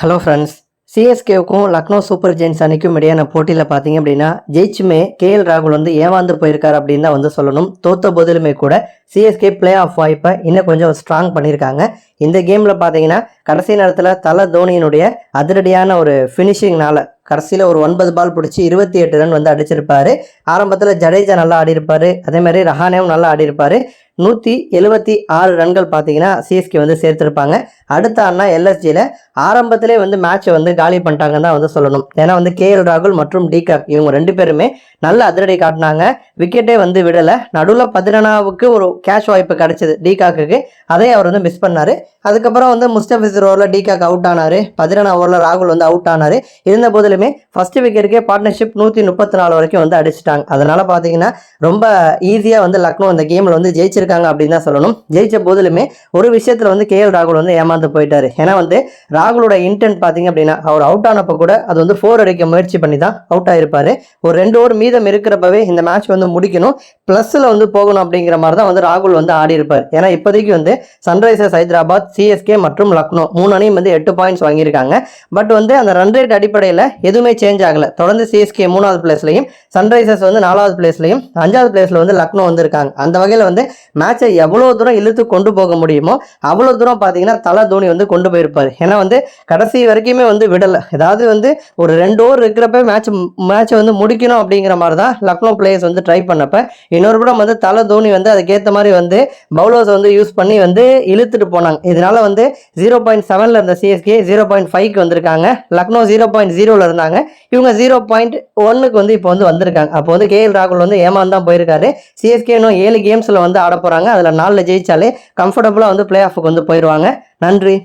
Hello friends சிஎஸ்கேவுக்கும் Lucknow super giants அணிக்கும் இடையான போட்டியில் பார்த்தீங்க அப்படின்னா ஜெயிச்சுமே கேஎல் ராகுல் வந்து ஏமாந்து போயிருக்காரு அப்படின்னு தான் வந்து சொல்லணும். தோத்த போதிலுமே கூட சிஎஸ்கே பிளே ஆஃப் வாய்ப்பை இன்னும் கொஞ்சம் ஸ்ட்ராங் பண்ணியிருக்காங்க. இந்த கேமில் பார்த்தீங்கன்னா கடைசி நேரத்தில் தல தோனியினுடைய அதிரடியான ஒரு ஃபினிஷிங்னால கடைசியில் ஒரு ஒன்பது பால் பிடிச்சி இருபத்தி எட்டு ரன் வந்து அடிச்சிருப்பாரு. ஆரம்பத்தில் ஜடேஜா நல்லா ஆடிருப்பாரு அதே மாதிரி ரஹானேவும் நல்லா ஆடிருப்பார் நூற்றி எழுபத்தி ஆறு ரன்கள் பார்த்தீங்கன்னா சிஎஸ்கே வந்து சேர்த்துருப்பாங்க. அடுத்த அண்ணா எல்எஸ்ஜியில் ஆரம்பத்திலே வந்து மேட்சை வந்து காலி பண்ணிட்டாங்கன்னு தான் வந்து சொல்லணும். ஏன்னா வந்து கேஎல் ராகுல் மற்றும் டிகாக் இவங்க ரெண்டு பேருமே நல்ல அதிரடி காட்டினாங்க. விக்கெட்டே வந்து விடலை. நடுவில் பதினனாவுக்கு ஒரு கேஷ் வாய்ப்பு கிடச்சிது டிகாக்கு அதையும் அவர் வந்து மிஸ் பண்ணார். அதுக்கப்புறம் வந்து முஸ்டபிசர் ஓவரில் டிகாக் அவுட் ஆனார். பதினெனா ஓவரில் ராகுல் வந்து அவுட் ஆனார். இருந்த போதிலுமே ஃபஸ்ட்டு விக்கெட்டுக்கே பார்ட்னர்ஷிப் நூற்றி முப்பத்தி நாலு வரைக்கும் வந்து அடிச்சிட்டாங்க. அதனால் பார்த்தீங்கன்னா ரொம்ப ஈஸியாக வந்து லக்னோ அந்த கேமில் வந்து ஜெயிச்சிருக்காங்க அப்படின்னு தான் சொல்லணும். ஜெயிச்ச போதிலுமே ஒரு விஷயத்தில் வந்து கே எல் ராகுல் வந்து ஏமாந்து போயிட்டாரு. ஏன்னா வந்து ராகுலோட இன்டென்ட் பார்த்தீங்க அப்படின்னா அவர் அவுட் ஆனப்போ கூட அது வந்து ஃபோர் அடிக்க முயற்சி பண்ணி தான் அவுட் ஆயிருப்பாரு. ஒரு ரெண்டு ஓவர் மீதம் இருக்கிறப்பவே இந்த மேட்ச் வந்து முடிக்கணும். ப்ளஸ்ஸில் வந்து போகணும் அப்படிங்கிற மாதிரி தான் வந்து ராகுல் வந்து ஆடி இருப்பார். ஏன்னா இப்போதைக்கு வந்து சன்ரைசர்ஸ் ஹைதராபாத் சிஎஸ்கே மற்றும் லக்னோ மூணு அணியும் வந்து எட்டு பாயிண்ட்ஸ் வாங்கியிருக்காங்க. பட் வந்து அந்த ரன் ரேட் அடிப்படையில் எதுவுமே சேஞ்ச் ஆகலை. தொடர்ந்து சிஎஸ்கே மூணாவது பிளேஸ்லையும் சன்ரைசர்ஸ் வந்து நாலாவது பிளேஸ்லையும் அஞ்சாவது பிளேஸில் வந்து லக்னோ வந்திருக்காங்க. அந்த வகையில் வந்து மேட்சை எவ்வளோ தூரம் இழுத்து கொண்டு போக முடியுமோ அவ்வளோ தூரம் பார்த்தீங்கன்னா தலை தோனி வந்து கொண்டு போயிருப்பார். ஏன்னா வந்து கடைசி வரைக்குமே வந்து விடலை. ஏதாவது வந்து ஒரு ரெண்டு ஓவர் இருக்கிறப்ப மேட்ச் மேட்சை வந்து முடிக்கணும் அப்படிங்கிற மாதிரி தான் லக்னோ பிளேயர்ஸ் வந்து ட்ரை பண்ணப்ப இன்னொரு படம் வந்து தலை தோனி வந்து அதுக்கேற்ற மாதிரி வந்து பவுலர்ஸ் வந்து யூஸ் பண்ணி வந்து இழுத்துட்டு போனாங்க. இதனால வந்து ஜீரோ பாயிண்ட் செவனில் இருந்த சிஎஸ்கே ஜீரோ பாயிண்ட் ஃபைவ்க்கு வந்திருக்காங்க. லக்னோ ஜீரோ பாயிண்ட் ஜீரோவில் இருந்தாங்க. இவங்க ஜீரோ பாயிண்ட் ஒன்னுக்கு வந்து இப்போ வந்து வந்திருக்காங்க. அப்போ வந்து கேஎல் ராகுல் வந்து ஏமாந்து தான் போயிருக்காரு. சிஎஸ்கே இன்னும் ஏழு கேம்ஸில் வந்து ஆட போகிறாங்க அதில் நாலில் ஜெயிச்சாலே கம்ஃபர்டபுளாக வந்து பிளே ஆஃபுக்கு வந்து போயிடுவாங்க நன்றி.